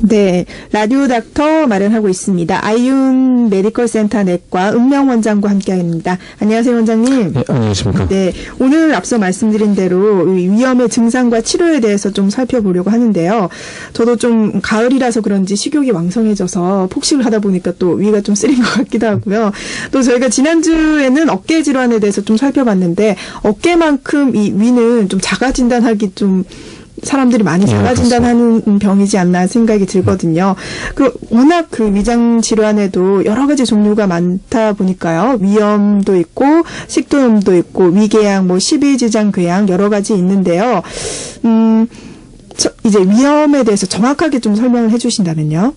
네, 라디오 닥터 마련하고 있습니다. 아이윤 메디컬 센터 내과 은명 원장과 함께합니다. 안녕하세요, 원장님. 네, 안녕하십니까. 네, 오늘 앞서 말씀드린 대로 이 위염의 증상과 치료에 대해서 좀 살펴보려고 하는데요. 저도 좀 가을이라서 그런지 식욕이 왕성해져서 폭식을 하다 보니까 또 위가 좀 쓰린 것 같기도 하고요. 또 저희가 지난주에는 어깨 질환에 대해서 좀 살펴봤는데 어깨만큼 이 위는 좀 자가 진단하기 좀 사람들이 많이 네, 자가 진단하는 병이지 않나 생각이 들거든요. 그 워낙 그 위장 질환에도 여러 가지 종류가 많다 보니까요. 위염도 있고 식도염도 있고 위궤양, 뭐 십이지장 궤양 여러 가지 있는데요. 음, 저- 이제 위염에 대해서 정확하게 좀 설명을 해주신다면요.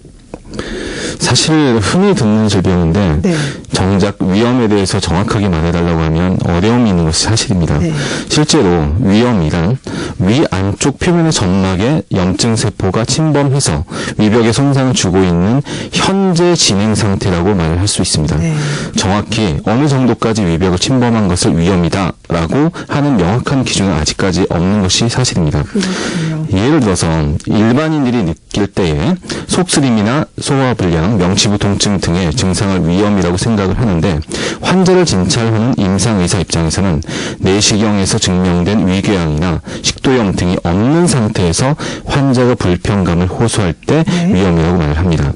사실 흔히 듣는 질병인데 네. 정작 위험에 대해서 정확하게 말해달라고 하면 어려움이 있는 것이 사실입니다. 네. 실제로 위험이란 위 안쪽 표면의 점막에 염증 세포가 침범해서 위벽에 손상을 주고 있는 현재 진행 상태라고 말을 할수 있습니다. 네. 정확히 어느 정도까지 위벽을 침범한 것을 위험이다라고 하는 명확한 기준은 아직까지 없는 것이 사실입니다. 그렇군요. 예를 들어서 일반인들이 느낄 때에 속쓰림이나 소화불량, 명치부 통증 등의 증상을 위험이라고 생각을 하는데 환자를 진찰하는 임상의사 입장에서는 내시경에서 증명된 위궤양이나 식도염 등이 없는 상태에서 환자가 불편감을 호소할 때 네. 위험이라고 말을 합니다.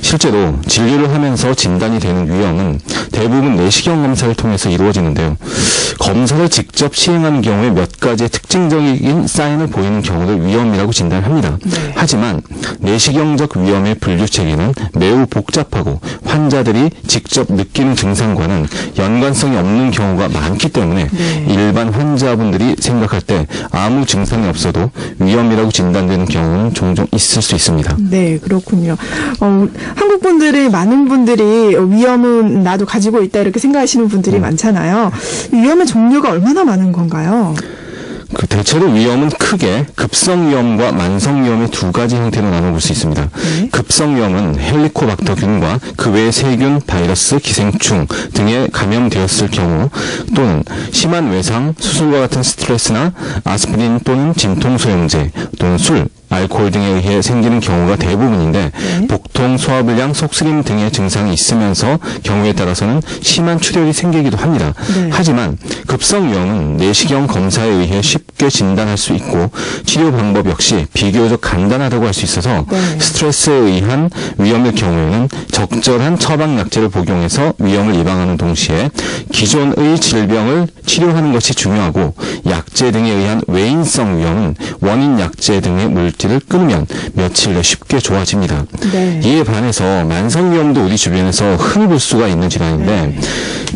실제로 진료를 하면서 진단이 되는 위험은 대부분 내시경 검사를 통해서 이루어지는데요. 검사를 직접 시행하는 경우에 몇 가지의 특징적인 사인을 보이는 경우를 위험이라고 진단합니다. 네. 하지만 내시경적 위험의 분류 체계는 매우 복잡하고 환자들이 직접 느끼는 증상과는 연관성이 없는 경우가 많기 때문에 네. 일반 환자분들이 생각할 때 아무 증상이 없어도 위험이라고 진단되는 경우는 종종 있을 수 있습니다. 네, 그렇군요. 어, 한국 분들이 많은 분들이 위험은 나도 가지고 있다 이렇게 생각하시는 분들이 많잖아요. 이 위험의 종류가 얼마나 많은 건가요? 그 대체로 위험은 크게 급성 위험과 만성 위험의 두 가지 형태로 나눠볼 수 있습니다. 네. 급성 위험은 헬리코박터균과 그외 세균, 바이러스, 기생충 등에 감염되었을 경우 또는 심한 외상, 수술과 같은 스트레스나 아스피린 또는 진통소염제 또는 술, 알코올 등에 의해 생기는 경우가 대부분인데 네. 복통, 소화불량, 속쓰림 등의 증상이 있으면서 경우에 따라서는 심한 출혈이 생기기도 합니다. 네. 하지만 급성 위험은 내시경 검사에 의해 쉽게 진단할 수 있고 치료 방법 역시 비교적 간단하다고 할 수 있어서 네. 스트레스에 의한 위험의 경우에는 적절한 처방 약제를 복용해서 위험을 예방하는 동시에 기존의 질병을 치료하는 것이 중요하고 약제 등에 의한 외인성 위험은 원인 약제 등의 물질 을 끊으면 며칠 내 쉽게 좋아집니다. 네. 이에 반해서 만성 위험도 우리 주변에서 흔히 볼 수가 있는 질환인데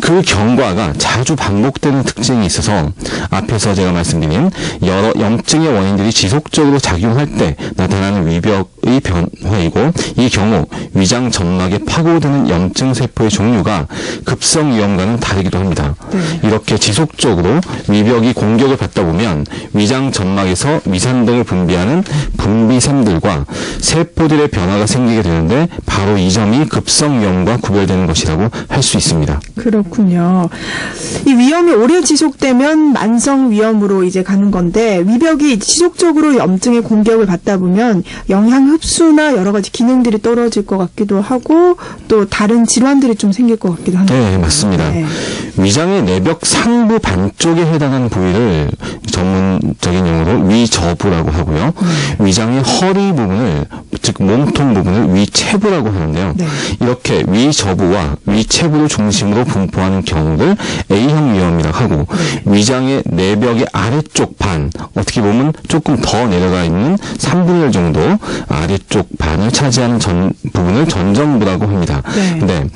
그 경과가 자주 반복되는 특징이 있어서 앞에서 제가 말씀드린 여러 염증의 원인들이 지속적으로 작용할 때 나타나는 위벽의 변화이고 이 경우 위장 점막에 파고드는 염증 세포의 종류가 급성 위험과는 다르기도 합니다. 네. 이렇게 지속적으로 위벽이 공격을 받다 보면 위장 점막에서 위산 등을 분비하는 분비샘들과 세포들의 변화가 생기게 되는데 바로 이 점이 급성 위험과 구별되는 것이라고 할 수 있습니다. 그렇군요. 이 위험이 오래 지속되면 만성 위험으로 이제 가는 건데 위벽이 지속적으로 염증의 공격을 받다 보면 영양 흡수나 여러 가지 기능들이 떨어질 것 같기도 하고 또 다른 질환들이 좀 생길 것 같기도 합니다. 네, 맞습니다. 네. 위장의 내벽 상부 반쪽에 해당하는 부위를 전문적인 용어로 위저부라고 하고요. 위장의 허리 부분을 즉 몸통 부분을 위체부라고 하는데요. 네. 이렇게 위저부와 위체부를 중심으로 분포하는 경우를 A형 위험이라고 하고 위장의 내벽의 아래쪽 반 어떻게 보면 조금 더 내려가 있는 3분의 1 정도 아래쪽 반을 차지하는 전 부분을 전정부라고 합니다. 네. 근데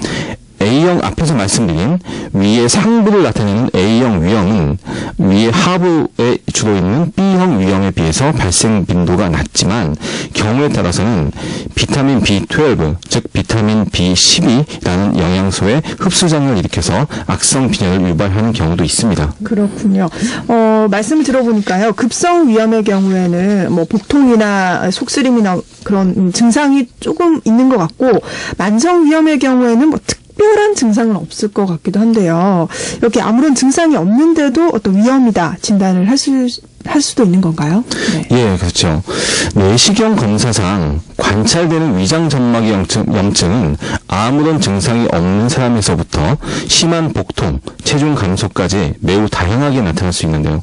A형 앞에서 말씀드린 위의 상부를 나타내는 A형 위험은 위의 하부에 주로 있는 B형 위험에 비해서 발생 빈도가 낮지만 경우에 따라서는 비타민 B12, 즉 비타민 B12라는 영양소의 흡수장을 일으켜서 악성 빈혈을 유발하는 경우도 있습니다. 그렇군요. 어, 말씀을 들어보니까요. 급성 위험의 경우에는 뭐 복통이나 속쓰림이나 그런 음, 증상이 조금 있는 것 같고 만성 위험의 경우에는 뭐 특 별한 증상은 없을 것 같기도 한데요. 이렇게 아무런 증상이 없는데도 어떤 위험이다 진단을 할 수 할 수도 있는 건가요? 네. 예, 그렇죠. 내시경 검사상 관찰되는 위장 점막의 염증, 염증은 아무런 증상이 없는 사람에서부터 심한 복통, 체중 감소까지 매우 다양하게 나타날 수 있는데요.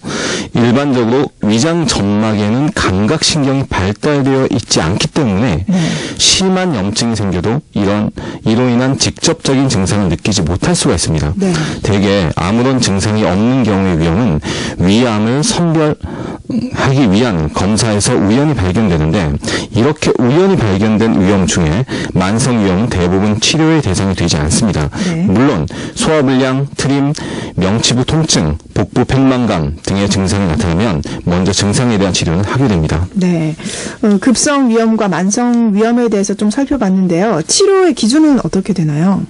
일반적으로 위장 점막에는 감각신경이 발달되어 있지 않기 때문에 네. 심한 염증이 생겨도 이런 이로 인한 직접적인 증상을 느끼지 못할 수가 있습니다. 네. 대개 아무런 증상이 없는 경우의 위험은 위암을 선별하기 위한 검사에서 우연히 발견되는데 이렇게 우연히 발견된 위험 중에 만성 위험은 대부분 치료의 대상이 되지 않습니다. 네. 물론 소화불량, 트림, 명치부 통증, 복부 팽만감 등의 증상이 나타나면 먼저 증상에 대한 치료는 하게 됩니다. 네. 어, 급성 위염과 만성 위염에 대해서 좀 살펴봤는데요. 치료의 기준은 어떻게 되나요?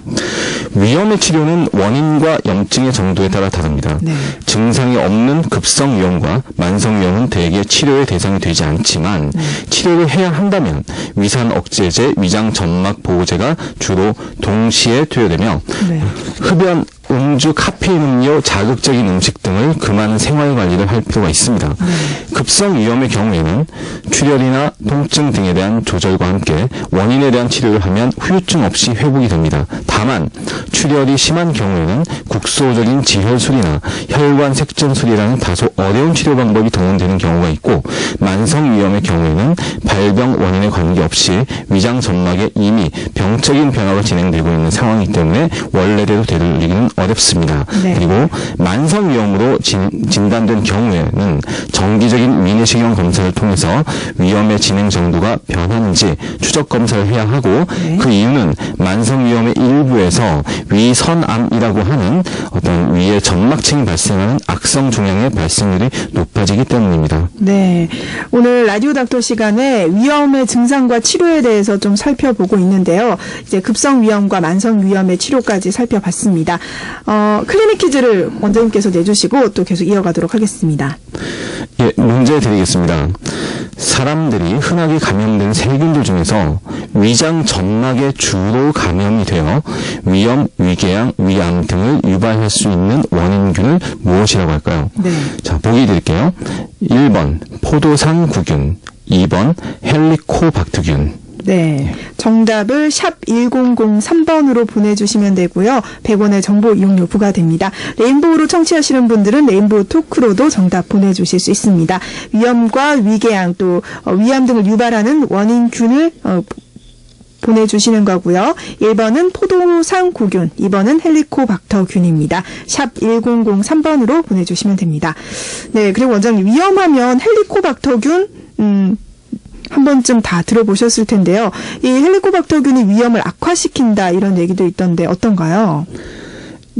위험의 치료는 원인과 염증의 정도에 따라 다릅니다. 네. 증상이 없는 급성 위험과 만성 위험은 대개 치료의 대상이 되지 않지만 네. 치료를 해야 한다면 위산 억제제, 위장 점막 보호제가 주로 동시에 투여되며 네. 흡연, 음주, 카페인 음료, 자극적인 음식 등을 금하는 생활 관리를 할 필요가 있습니다. 네. 급성 위험의 경우에는 출혈이나 통증 등에 대한 조절과 함께 원인에 대한 치료를 하면 후유증 없이 회복이 됩니다. 다만 출혈이 심한 경우에는 국소적인 지혈술이나 혈관 색전술이라는 다소 어려운 치료 방법이 동원되는 경우가 있고 만성 위염의 경우에는 발병 원인에 관계없이 위장 점막에 이미 병적인 변화가 진행되고 있는 상황이기 때문에 원래대로 되돌리기는 어렵습니다. 네. 그리고 만성 위염으로 진, 진단된 경우에는 정기적인 위내시경 검사를 통해서 위염의 진행 정도가 변하는지 추적 검사를 해야 하고 네. 그 이유는 만성 위염의 일부에서 위선암이라고 하는 어떤 위의 점막층이 발생하는 악성 종양의 발생률이 높아지기 때문입니다. 네. 오늘 라디오 닥터 시간에 위염의 증상과 치료에 대해서 좀 살펴보고 있는데요. 이제 급성 위염과 만성 위염의 치료까지 살펴봤습니다. 어, 클리닉 퀴즈를 원장님께서 내주시고 또 계속 이어가도록 하겠습니다. 예, 문제 드리겠습니다. 사람들이 흔하게 감염된 세균들 중에서 위장 점막에 주로 감염이 되어 위염, 위궤양, 위암 등을 유발할 수 있는 원인균을 무엇이라고 할까요? 네. 자, 보기 드릴게요. 1번 포도상 구균, 2번 헬리코박터균. 네. 정답을 샵 1003번으로 보내주시면 되고요. 100원의 정보 이용료 부과됩니다. 레인보우로 청취하시는 분들은 레인보우 토크로도 정답 보내주실 수 있습니다. 위염과 위궤양 또 어, 위암 등을 유발하는 원인균을 어, 보내주시는 거고요. 1번은 포도상 구균, 2번은 헬리코박터균입니다. 샵 1003번으로 보내주시면 됩니다. 네, 그리고 원장님 위험하면 헬리코박터균 음, 한 번쯤 다 들어보셨을 텐데요. 이 헬리코박터균이 위험을 악화시킨다 이런 얘기도 있던데 어떤가요?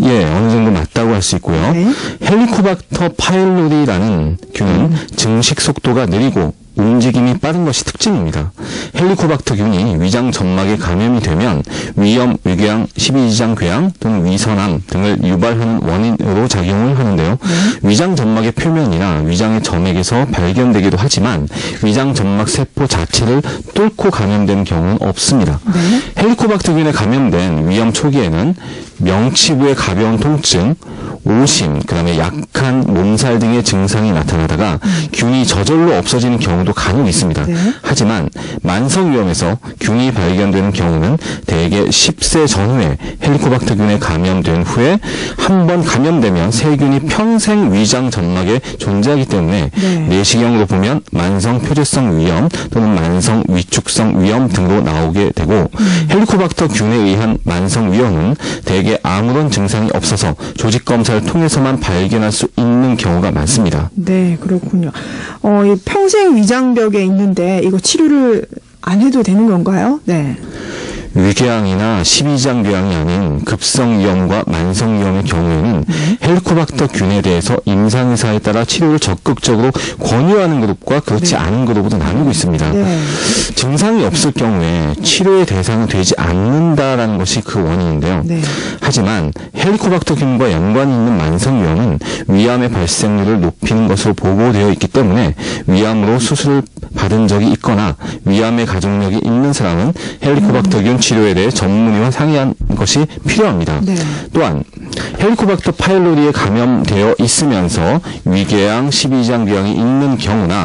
예, 어느 정도 맞다고 할 수 있고요. 네. 헬리코박터 파일로리라는 균은 증식 속도가 느리고 움직임이 빠른 것이 특징입니다. 헬리코박터균이 위장 점막에 감염이 되면 위염, 위궤양, 십이지장 궤양 또는 위선암 등을 유발하는 원인으로 작용을 하는데요. 위장 점막의 표면이나 위장의 점액에서 발견되기도 하지만 위장 점막 세포 자체를 뚫고 감염되는 경우는 없습니다. 네. 헬리코박터균에 감염된 위염 초기에는 명치부의 가벼운 통증, 오심, 그다음에 약한 몸살 등의 증상이 나타나다가 균이 저절로 없어지는 경우 도 간혹 있습니다. 네. 하지만 만성 위염에서 균이 발견되는 경우는 대개 10세 전후에 헬리코박터균에 감염된 후에 한 번 감염되면 세균이 평생 위장 점막에 존재하기 때문에 네. 내시경으로 보면 만성 표재성 위염 또는 만성 위축성 위염 등으로 나오게 되고 음. 헬리코박터 균에 의한 만성 위염은 대개 아무런 증상이 없어서 조직 검사를 통해서만 발견할 수 있는 경우가 많습니다. 네, 그렇군요. 어, 이 평생 위장 벽에 있는데 이거 치료를 안 해도 되는 건가요? 네. 위궤양이나 십이장 궤양이 아닌 급성 위염과 만성 위염의 경우에는 네. 헬리코박터 균에 대해서 임상 의사에 따라 치료를 적극적으로 권유하는 그룹과 그렇지 네. 않은 그룹으로 나누고 있습니다. 네. 증상이 없을 경우에 치료의 대상이 되지 않는다라는 것이 그 원인인데요. 네. 하지만 헬리코박터 균과 연관이 있는 만성 위염은 위암의 발생률을 높이는 것으로 보고되어 있기 때문에 위암으로 수술을 받은 적이 있거나 위암의 가족력이 있는 사람은 헬리코박터균 치료에 대해 전문의와 상의한 것이 필요합니다. 네. 또한 헬리코박터 파일로리에 감염되어 있으면서 위궤양, 12장 궤양이 있는 경우나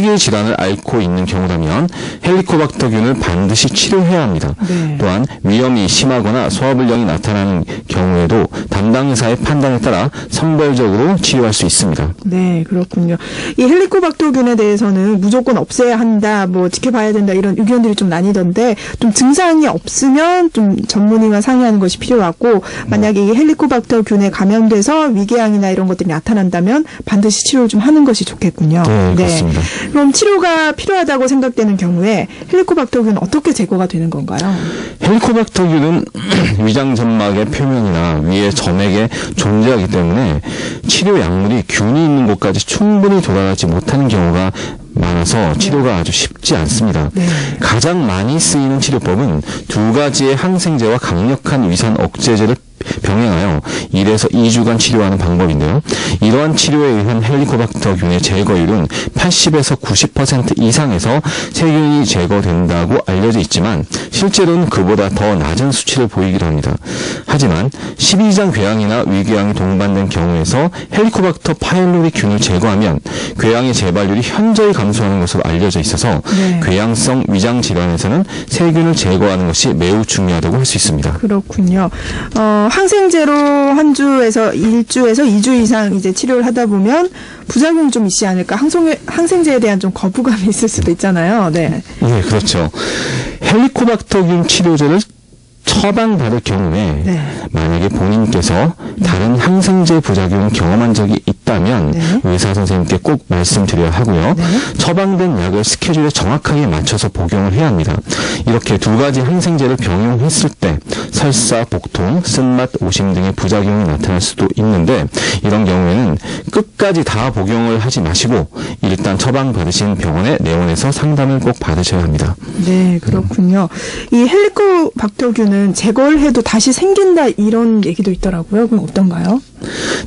특이 질환을 앓고 있는 경우라면 헬리코박터균을 반드시 치료해야 합니다. 네. 또한 위험이 심하거나 소화불량이 나타나는 경우에도 담당 의사의 판단에 따라 선별적으로 치료할 수 있습니다. 네, 그렇군요. 이 헬리코박터균에 대해서는 무조건 없애야 한다, 뭐 지켜봐야 된다 이런 의견들이 좀 나뉘던데 좀 증상이 없으면 좀 전문의와 상의하는 것이 필요하고 만약에 이 헬리코박터균에 감염돼서 위궤양이나 이런 것들이 나타난다면 반드시 치료를 좀 하는 것이 좋겠군요. 네, 그렇습니다. 그럼 치료가 필요하다고 생각되는 경우에 헬리코박터균은 어떻게 제거가 되는 건가요? 헬리코박터균은 위장 점막의 표면이나 위의 점액에 존재하기 때문에 치료 약물이 균이 있는 곳까지 충분히 돌아가지 못하는 경우가 많아서 치료가 아주 쉽지 않습니다. 네. 가장 많이 쓰이는 치료법은 두 가지의 항생제와 강력한 위산 억제제를 병행하여 1에서 2주간 치료하는 방법인데요. 이러한 치료에 의한 헬리코박터균의 제거율은 80에서 90% 이상에서 세균이 제거된다고 알려져 있지만 실제로는 그보다 더 낮은 수치를 보이기도 합니다. 하지만 12장 궤양이나 위궤양이 동반된 경우에서 헬리코박터 파일로리 균을 제거하면 궤양의 재발률이 현저히 감소하는 것으로 알려져 있어서 네. 궤양성 위장 질환에서는 세균을 제거하는 것이 매우 중요하다고 할 수 있습니다. 그렇군요. 어, 항생제로 한 주에서 일주에서 이주 이상 이제 치료를 하다 보면 부작용이 좀 있지 않을까? 항생, 항생제에 대한 좀 거부감이 있을 수도 있잖아요. 네. 네, 그렇죠. 헬리코박터균 치료제를 처방받을 경우에 네. 만약에 본인께서 다른 항생제 부작용을 경험한 적이 있다면 네. 의사 선생님께 꼭 말씀드려야 하고요. 처방된 약을 스케줄에 정확하게 맞춰서 복용을 해야 합니다. 이렇게 두 가지 항생제를 병용했을 때 설사, 복통, 쓴맛, 오심 등의 부작용이 나타날 수도 있는데 이런 경우에는 끝까지 다 복용을 하지 마시고 일단 처방 받으신 병원에 내원해서 상담을 꼭 받으셔야 합니다. 네, 그렇군요. 이 헬리코박터균 은 제거를 해도 다시 생긴다 이런 얘기도 있더라고요. 그럼 어떤가요?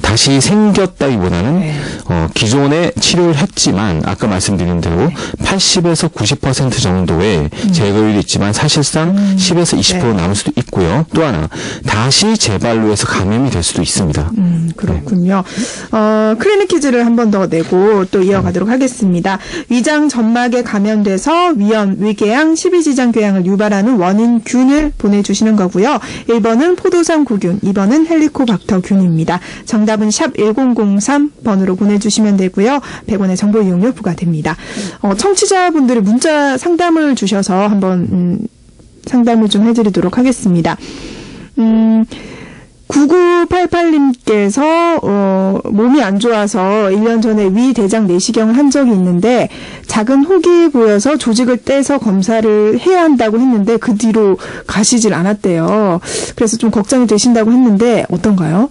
다시 생겼다기보다는 네. 어, 기존에 치료를 했지만 아까 말씀드린 대로 80에서 90% 정도의 제거율이 있지만 사실상 10에서 20% 음. 네. 남을 수도 있고요. 또 하나 다시 재발로 해서 감염이 될 수도 있습니다. 음, 그렇군요. 어, 클리닉 퀴즈를 한 번 더 내고 또 이어가도록 하겠습니다. 위장 점막에 감염돼서 위염, 위궤양, 12지장 궤양을 유발하는 원인 균을 보내주시는 거고요. 1번은 포도상 구균, 2번은 헬리코박터균입니다. 정답은 샵 1003 번으로 보내주시면 되고요. 100원의 정보 이용료 부과됩니다. 어, 청취자분들이 문자 상담을 주셔서 한번 음, 상담을 좀 해드리도록 하겠습니다. 음, 9988님께서 어, 몸이 안 좋아서 1년 전에 위 대장 내시경을 한 적이 있는데 작은 혹이 보여서 조직을 떼서 검사를 해야 한다고 했는데 그 뒤로 가시질 않았대요. 그래서 좀 걱정이 되신다고 했는데 어떤가요?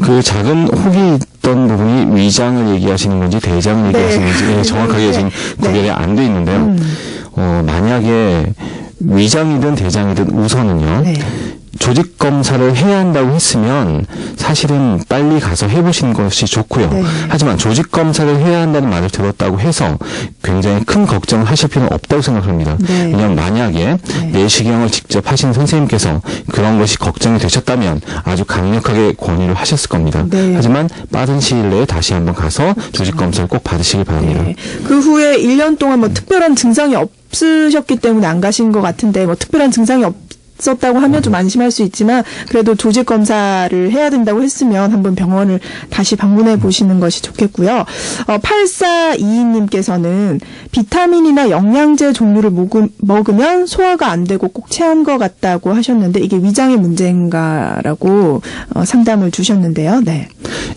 그 작은 혹이 있던 부분이 위장을 얘기하시는 건지 대장을 네. 얘기하시는 건지 예, 정확하게 네. 지금 네. 구별이 안 돼 있는데요. 음. 어, 만약에 위장이든 대장이든 우선은요. 네. 조직 검사를 해야 한다고 했으면 사실은 빨리 가서 해보시는 것이 좋고요. 네. 하지만 조직 검사를 해야 한다는 말을 들었다고 해서 굉장히 큰 걱정을 하실 필요는 없다고 생각합니다. 네. 왜냐하면 만약에 네. 내시경을 직접 하신 선생님께서 그런 것이 걱정이 되셨다면 아주 강력하게 권유를 하셨을 겁니다. 네. 하지만 빠른 시일 내에 다시 한번 가서 조직 검사를 꼭 받으시기 바랍니다. 네. 그 후에 1년 동안 뭐 특별한 증상이 없으셨기 때문에 안 가신 것 같은데 뭐 특별한 증상이 없 었다고 하면 좀 안심할 수 있지만 그래도 조직 검사를 해야 된다고 했으면 한번 병원을 다시 방문해 보시는 것이 좋겠고요. 어, 8422님께서는 비타민이나 영양제 종류를 먹으면 소화가 안 되고 꼭 체한 것 같다고 하셨는데 이게 위장의 문제인가라고 어, 상담을 주셨는데요. 네.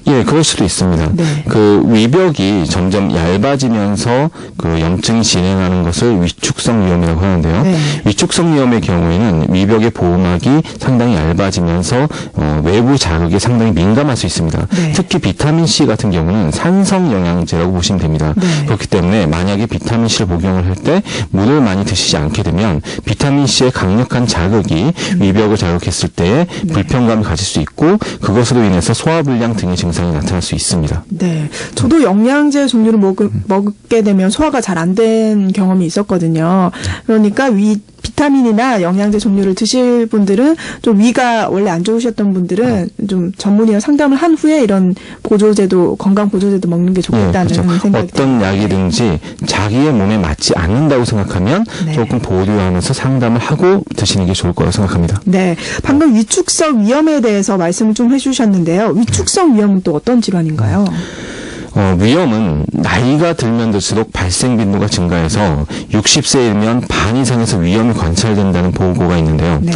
예, 그럴 수도 있습니다. 네. 그 위벽이 점점 얇아지면서 그 염증이 진행하는 것을 위축성 위염이라고 하는데요. 네. 위축성 위염의 경우에는 위벽 의 보호막이 상당히 얇아지면서 어, 외부 자극에 상당히 민감할 수 있습니다. 네. 특히 비타민 C 같은 경우는 산성 영양제라고 보시면 됩니다. 네. 그렇기 때문에 만약에 비타민 C를 복용을 할 때 물을 많이 드시지 않게 되면 비타민 C의 강력한 자극이 위벽을 자극했을 때에 네. 불편감을 가질 수 있고 그것으로 인해서 소화불량 등의 증상이 나타날 수 있습니다. 네. 저도 영양제 종류를 먹, 먹게 되면 소화가 잘 안 된 경험이 있었거든요. 그러니까 위, 비타민이나 영양제 종류를 드실 분들은 좀 위가 원래 안 좋으셨던 분들은 좀 전문의와 상담을 한 후에 이런 보조제도 건강 보조제도 먹는 게 예, 좋겠다는 그렇죠. 생각이 어떤 듭니다. 약이든지 자기의 몸에 맞지 않는다고 생각하면 네. 조금 보류하면서 상담을 하고 드시는 게 좋을 거라고 생각합니다. 네, 방금 위축성 위염에 대해서 말씀을 좀 해주셨는데요. 위축성 위염은 또 어떤 질환인가요? 어, 위험은 나이가 들면 들수록 발생 빈도가 증가해서 60세이면 반 이상에서 위험이 관찰된다는 보고가 있는데요. 네.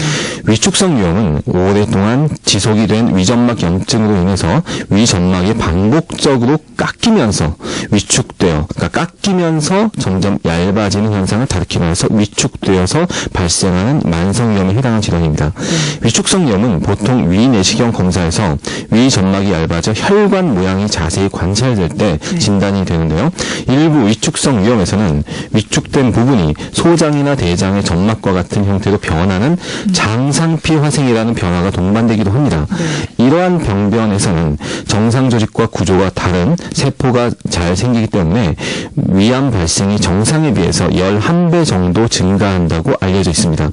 위축성 위험은 오랫동안 지속이 된 위점막 염증으로 인해서 위점막이 반복적으로 깎이면서 위축되어, 그러니까 깎이면서 점점 얇아지는 현상을 다루기면서 위축되어서 발생하는 만성 위험에 해당하는 질환입니다. 위축성 위험은 보통 위내시경 검사에서 위점막이 얇아져 혈관 모양이 자세히 관찰 될 때 진단이 되는데요. 일부 위축성 위험에서는 위축된 부분이 소장이나 대장의 점막과 같은 형태로 변하는 장상피 화생이라는 변화가 동반되기도 합니다. 이러한 병변에서는 정상 조직과 구조가 다른 세포가 잘 생기기 때문에 위암 발생이 정상에 비해서 11배 정도 증가한다고 알려져 있습니다.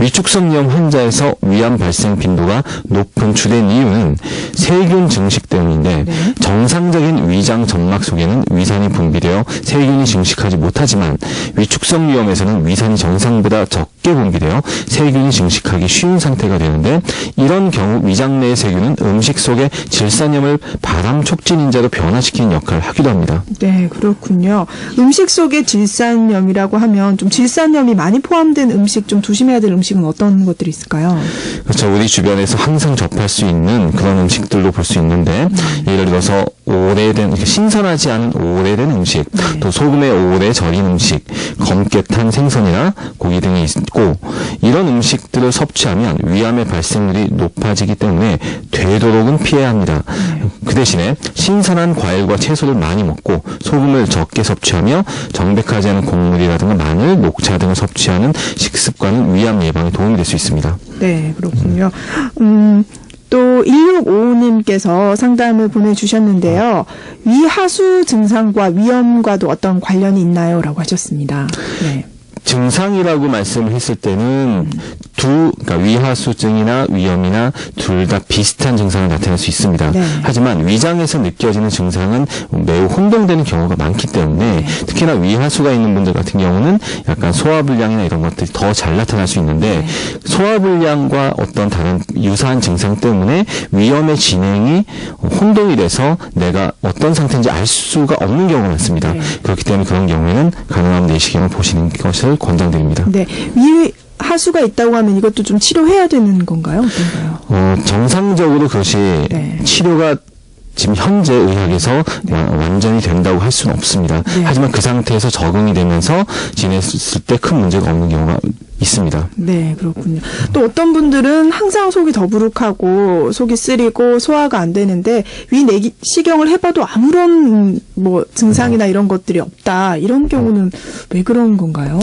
위축성 위험 환자에서 위암 발생 빈도가 높은 주된 이유는 세균 증식 때문인데 정상적인 위장 점막 속에는 위산이 분비되어 세균이 증식하지 못하지만 위축성 위험에서는 위산이 정상보다 적게 분비되어 세균이 증식하기 쉬운 상태가 되는데 이런 경우 위장 내의 세균은 음식 속의 질산염을 바람 촉진인자로 변화시키는 역할을 하기도 합니다. 네, 그렇군요. 음식 속에 질산염이라고 하면 좀 질산염이 많이 포함된 음식 좀 조심해야 될 음식은 어떤 것들이 있을까요? 그렇죠. 우리 주변에서 항상 접할 수 있는 그런 음식들로 볼 수 있는데 예를 들어서 오래된 신선하지 않은 오래된 음식, 또 소금에 오래 절인 음식, 검게 탄 생선이나 고기 등이 있고 이런 음식들을 섭취하면 위암의 발생률이 높아지기 때문에 되도록은 피해야 합니다. 그 대신에 신선한 과일과 채소를 많이 먹고 소금을 적게 섭취하며 정백하지 않은 곡물이라든가 마늘, 녹차 등을 섭취하는 식습관은 위암 예방에 도움이 될 수 있습니다. 네, 그렇군요. 음, 또 1655님께서 상담을 보내주셨는데요. 위하수 증상과 위염과도 어떤 관련이 있나요? 라고 하셨습니다. 네. 증상이라고 말씀을 했을 때는 두, 그러니까 위하수증이나 위염이나 둘 다 비슷한 증상을 나타낼 수 있습니다. 네. 하지만 위장에서 느껴지는 증상은 매우 혼동되는 경우가 많기 때문에 네. 특히나 위하수가 있는 분들 같은 경우는 약간 소화불량이나 이런 것들이 더 잘 나타날 수 있는데 네. 소화불량과 어떤 다른 유사한 증상 때문에 위염의 진행이 혼동이 돼서 내가 어떤 상태인지 알 수가 없는 경우가 많습니다. 네. 그렇기 때문에 그런 경우에는 가능하면 내시경을 보시는 것을 권장드립니다. 네. 위 하수가 있다고 하면 이것도 좀 치료해야 되는 건가요? 어떤가요? 어, 정상적으로 그것이 네. 치료가 지금 현재 의학에서 와- 완전히 된다고 할 수는 없습니다. 네. 하지만 그 상태에서 적응이 되면서 지냈을 때 큰 문제가 없는 경우가 있습니다. 네, 그렇군요. 또 어떤 분들은 항상 속이 더부룩하고 속이 쓰리고 소화가 안 되는데 위 내시경을 해봐도 아무런 뭐 증상이나 이런 것들이 없다. 이런 경우는 왜 그런 건가요?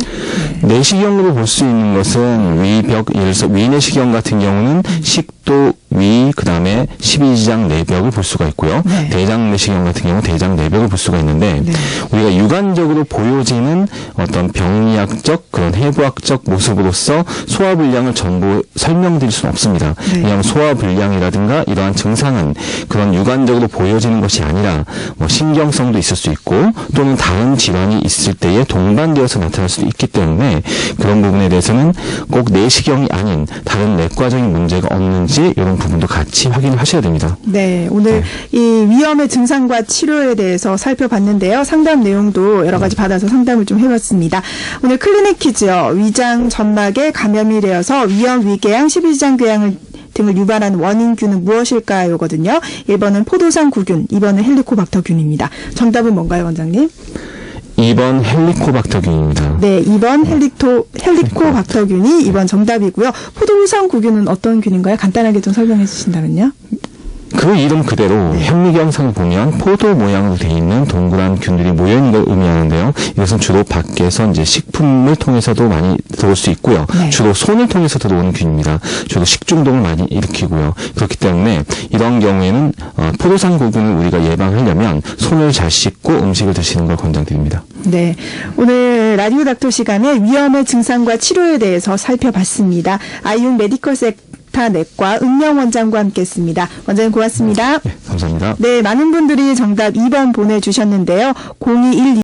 네. 내시경으로 볼 수 있는 것은 위벽, 예를 들어서 위내시경 같은 경우는 음. 식도, 위, 그 다음에 십이지장 내벽을 볼 수가 있고요. 네. 대장 내시경 같은 경우 대장 내벽을 볼 수가 있는데 네. 우리가 육안적으로 보여지는 어떤 병리학적 그런 해부학적 모습으로서 소화불량을 전부 설명드릴 수는 없습니다. 네. 왜냐하면 소화불량이라든가 이러한 증상은 그런 육안적으로 보여지는 것이 아니라 뭐 신경성도 있을 수 있고 또는 다른 질환이 있을 때에 동반되어서 나타날 수도 있기 때문에 그런 부분에 대해서는 꼭 내시경이 아닌 다른 내과적인 문제가 없는지 이런 부분도 같이 확인을 하셔야 됩니다. 네, 오늘 이 위험의 증상과 치료에 대해서 살펴봤는데요. 상담 내용도 여러 가지 받아서 상담을 좀 해봤습니다. 오늘 클리닉 퀴즈요. 위장 점막에 감염이 되어서 위염, 위궤양, 십이지장 궤양을 등을 유발하는 원인균은 무엇일까요?거든요. 1번은 포도상 구균, 2번은 헬리코박터균입니다. 정답은 뭔가요, 원장님? 2번 헬리코박터균입니다. 네, 2번 헬리토, 헬리코박터균이 2번 정답이고요. 포도상 구균은 어떤 균인가요? 간단하게 좀 설명해 주신다면요. 그 이름 그대로 현미경상 보면 포도 모양으로 되어 있는 동그란 균들이 모여 있는 걸 의미하는데요. 이것은 주로 밖에서 이제 식품을 통해서도 많이 들어올 수 있고요. 네. 주로 손을 통해서 들어오는 균입니다. 주로 식중독을 많이 일으키고요. 그렇기 때문에 이런 경우에는 어, 포도상 고균을 우리가 예방하려면 손을 잘 씻고 음식을 드시는 걸 권장드립니다. 네. 오늘 라디오 닥터 시간에 위험의 증상과 치료에 대해서 살펴봤습니다. 아이윤 메디컬 섹터 내과 은명 원장과 함께 했습니다. 원장님 고맙습니다. 네, 감사합니다. 네, 많은 분들이 정답 2번 보내주셨는데요. 0212